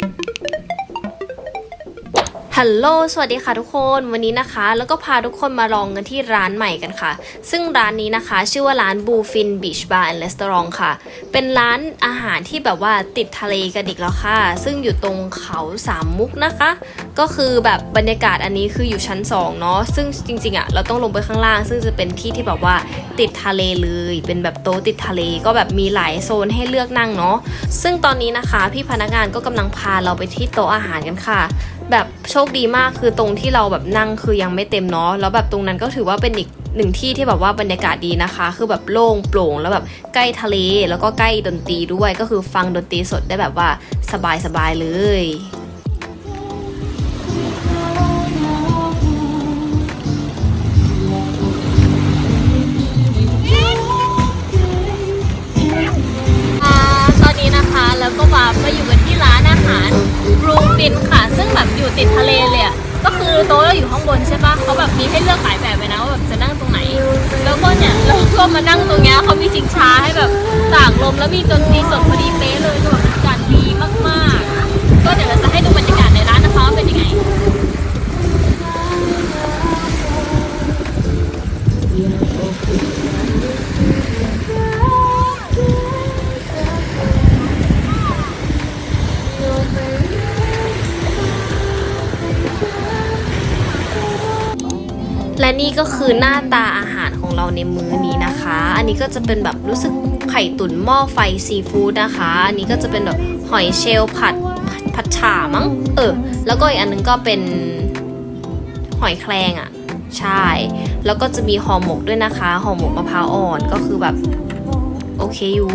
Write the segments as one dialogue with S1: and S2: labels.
S1: Thank you. ฮัลโหล สวัสดีค่ะทุกคน วันนี้นะคะ แล้วก็พาทุกคนมาลองกันที่ร้านใหม่กันค่ะ ซึ่งร้านนี้นะคะ ชื่อว่าร้าน b u f i n Beach Bar and Restaurant ค่ะ เป็นร้านอาหารที่แบบว่าติดทะเลกันอีกแล้วค่ะ ซึ่งอยู่ตรงเขาสามมุกนะคะ ก็คือแบบบรรยากาศอันนี้คืออยู่ชั้น2เนาะ ซึ่งจริงๆอะ่ะเราต้องลงไปข้างล่าง ซึ่งจะเป็นที่ที่แบบว่าติดทะเลเลย เป็นแบบโต๊ะติดทะเล ก็แบบมีหลายโซนให้เลือกนั่งเนาะ ซึ่งตอนนี้นะคะ พี่พนักงานก็กำลังพาเราไปที่โต๊ะอาหารกันค่ะ แบบโชคดีมากคือตรงที่เราแบบนั่งคือยังไม่เต็มเนาะแล้วแบบตรงนั้นก็ถือว่าเป็นอีกหนึ่งที่ที่แบบว่าบรรยากาศดีนะคะ คือแบบโล่งโปร่งแล้วแบบใกล้ทะเลแล้วก็ใกล้ดนตรีด้วยก็คือฟังดนตรีสดได้แบบว่าสบายๆเลยอ่าตอนนี้นะคะแล้วก็มามาอยู่กันที่ร้านอาหารรูฟินค่ะ อยู่ติดทะเลเลยอะก็คือโต๊ะเราอยู่ข้างบนใช่ปะเขาแบบมีให้เลือกหลายแบบเลยนะว่าแบบจะนั่งตรงไหน แล้วก็เนี่ยเราก็มานั่งตรงเนี้ยเขามีชิงช้าให้แบบตากลมแล้วมีดนตรีสดพอดีเป๊ะเลยก็แบบบรรยากาศดีมากๆ ก็เดี๋ยวเราจะให้ดูบรรยากาศในร้านนะคะว่าเป็นยังไง และนี่ก็คือหน้าตาอาหารของเราในมื้อนี้นะคะ อันนี้ก็จะเป็นแบบรู้สึกไข่ตุ๋นหม้อไฟซีฟู้ดนะคะ อันนี้ก็จะเป็นแบบหอยเชลล์ผัดผัดฉ่ามั้ง เออ แล้วก็อีกอันนึงก็เป็นหอยแครงอะ่ะ ใช่ แล้วก็จะมีห่อหมกด้วยนะคะ ห่อหมกมะพร้าวอ่อนก็คือแบบ โอเคอยู่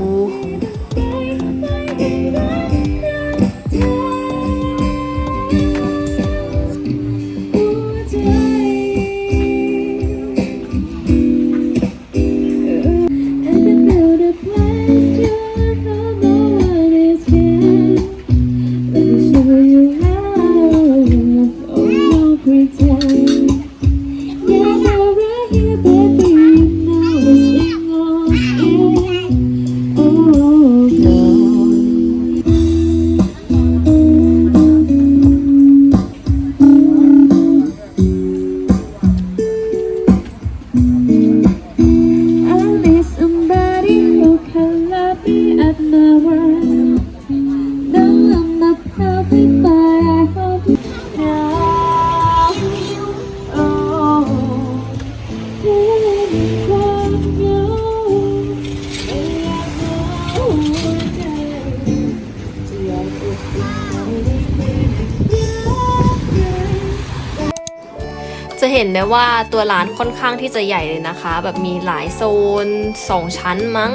S1: จะเห็นได้ว่าตัวร้านค่อนข้างที่จะใหญ่เลยนะคะ แบบมีหลายโซน 2 ชั้นมั้ง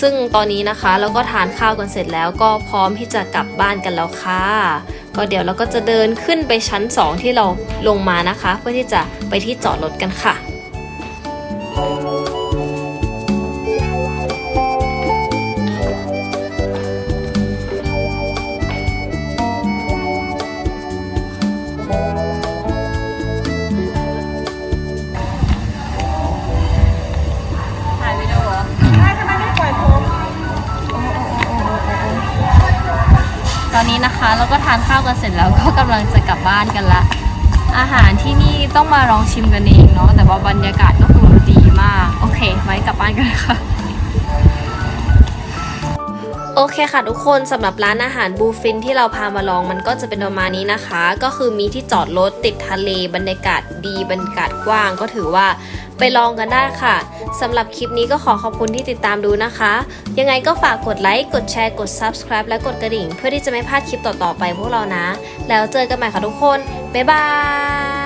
S1: ซึ่งตอนนี้นะคะเราก็ทานข้าวกันเสร็จแล้วก็พร้อมที่จะกลับบ้านกันแล้วค่ะ ก็เดี๋ยวเราก็จะเดินขึ้นไปชั้น 2 ที่เราลงมานะคะ เพื่อที่จะไปที่จอดรถกันค่ะถ่า ตอนนี้นะคะเราก็ทานข้าวกันเสร็จแล้วก็กำลังจะกลับบ้านกันละ อาหารที่นี่ต้องมาลองชิมกันเองเนาะแต่ว่าบรรยากาศก็คือดีมาก โอเค ไว้กลับบ้านกันค่ะโอเคค่ะทุกคนสำหรับร้านอาหารบูฟินที่เราพามาลองมันก็จะเป็นประมาณนี้นะคะ ก็คือมีที่จอดรถติดทะเลบรรยากาศดีบรรยากาศกว้าง ก็ถือว่า ไปลองกันได้ค่ะสำหรับคลิปนี้ก็ขอขอบคุณที่ติดตามดูนะคะ ยังไงก็ฝากกดไลค์ กดแชร์ กด subscribe และกดกระดิ่ง เพื่อที่จะไม่พลาดคลิปต่อๆไปพวกเรานะ แล้วเจอกันใหม่ค่ะทุกคน บ๊ายบาย